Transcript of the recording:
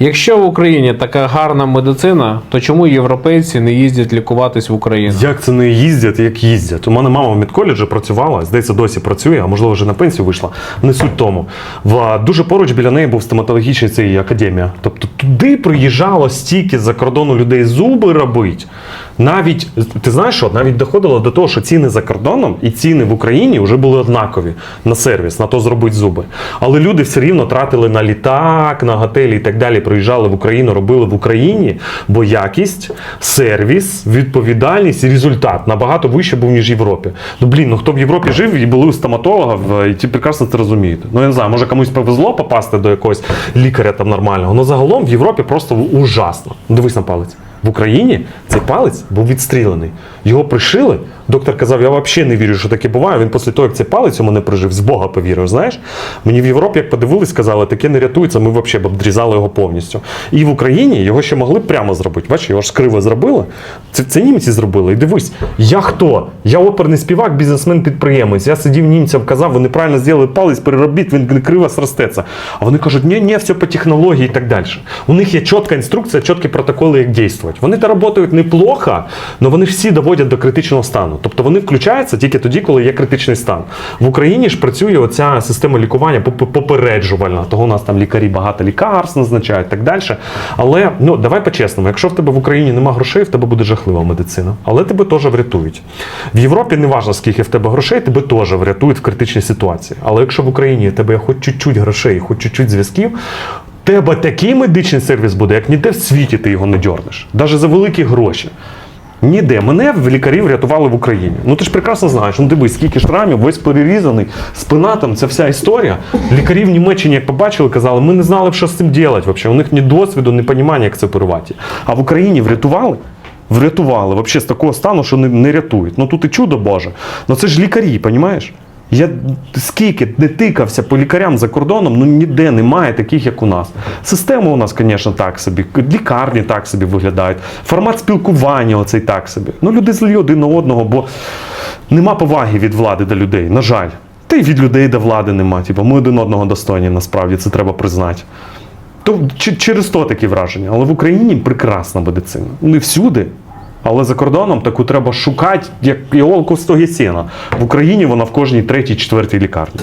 Якщо в Україні така гарна медицина, то чому європейці не їздять лікуватись в Україну? Як це не їздять, як їздять? У мене мама в медколеджі працювала, здається, досі працює, а можливо вже на пенсію вийшла. Не суть тому. В дуже поруч біля неї був стоматологічний цей академія. Тобто туди приїжджало стільки за кордону людей зуби робити. Навіть ти знаєш що? Навіть доходило до того, що ціни за кордоном і ціни в Україні вже були однакові на сервіс, на то зробити зуби. Але люди все рівно тратили на літак, на готелі і так далі. Приїжджали в Україну, робили в Україні, бо якість, сервіс, відповідальність і результат набагато вище був, ніж в Європі. Ну блін, ну хто в Європі жив і були у стоматолога, і ті прекрасно це розумієте. Ну я не знаю, може комусь повезло попасти до якогось лікаря там нормального. Ну загалом в Європі просто ужасно. Дивись на палець. В Україні цей палець був відстрілений. Його пришили. Доктор казав, я взагалі не вірю, що таке буває. Він після того, як цей палець у мене прижив, з Бога повірив. Знаєш? Мені в Європі, як подивились, сказали, таке не рятується, ми взагалі б обдрізали його повністю. І в Україні його ще могли прямо зробити. Бачиш, його ж криво зробили. Це, це німці зробили. І дивись, я хто? Я оперний співак, бізнесмен-підприємець. Я сидів німцям, казав, ви неправильно зробили палець, переробіть, він криво сростеться. А вони кажуть, ні, ні, все по технології і так далі. У них є чітка інструкція, чіткі протоколи, як діяти. Вони та працюють неплохо, але вони всі доводять до критичного стану. Тобто вони включаються тільки тоді, коли є критичний стан. В Україні ж працює оця система лікування попереджувальна. Того у нас там лікарі багато лікарств назначають так далі. Але ну давай по-чесному, якщо в тебе в Україні нема грошей, в тебе буде жахлива медицина. Але тебе теж врятують. В Європі не важливо, скільки в тебе грошей, тебе теж врятують в критичній ситуації. Але якщо в Україні в тебе хоч чуть-чуть грошей, хоч чуть-чуть зв'язків. Тебе такий медичний сервіс буде, як ніде в світі ти його не дьорнеш. Навіть за великі гроші. Ніде. Мене в лікарів рятували в Україні. Ну ти ж прекрасно знаєш, ну дивись, скільки шрамів, весь перерізаний, спина там, це вся історія. Лікарі в Німеччині, як побачили, казали, ми не знали, що з цим робити. Взагалі. У них ні досвіду, ні розуміння, як це оперувати. А в Україні врятували. Врятували взагалі з такого стану, що не, не рятують. Ну тут і чудо Боже. Ну це ж лікарі, розумієш? Я скільки не тикався по лікарям за кордоном, ну ніде немає таких, як у нас. Система у нас, звісно, так собі, лікарні так собі виглядають, формат спілкування оцей так собі. Ну, люди злі один на одного, бо нема поваги від влади до людей, на жаль. Та й від людей до влади нема. Типу, ми один одного достойні, насправді, це треба признати. То через то такі враження. Але в Україні прекрасна медицина. Не всюди. Але за кордоном таку треба шукати, як іолку з стогі сіна. В Україні вона в кожній третій, четвертій лікарні.